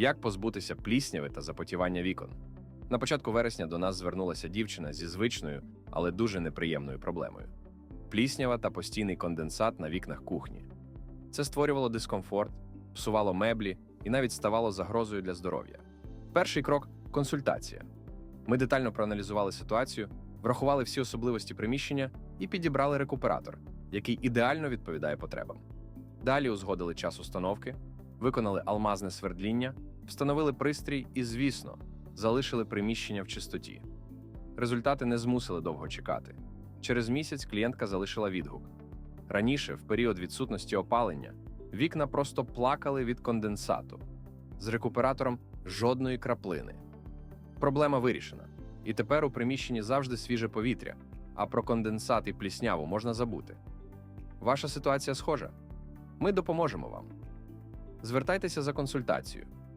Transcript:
Як позбутися плісняви та запотівання вікон? На початку вересня до нас звернулася дівчина зі звичною, але дуже неприємною проблемою: пліснява та постійний конденсат на вікнах кухні. Це створювало дискомфорт, псувало меблі і навіть ставало загрозою для здоров'я. Перший крок консультація. Ми детально проаналізували ситуацію, врахували всі особливості приміщення і підібрали рекуператор, який ідеально відповідає потребам. Далі узгодили час установки, виконали алмазне свердління, встановили пристрій і, звісно, залишили приміщення в чистоті. Результати не змусили довго чекати. Через місяць клієнтка залишила відгук. Раніше, в період відсутності опалення, вікна просто плакали від конденсату. З рекуператором жодної краплини. Проблема вирішена. І тепер у приміщенні завжди свіже повітря, а про конденсат і плісняву можна забути. Ваша ситуація схожа? Ми допоможемо вам. Звертайтеся за консультацією.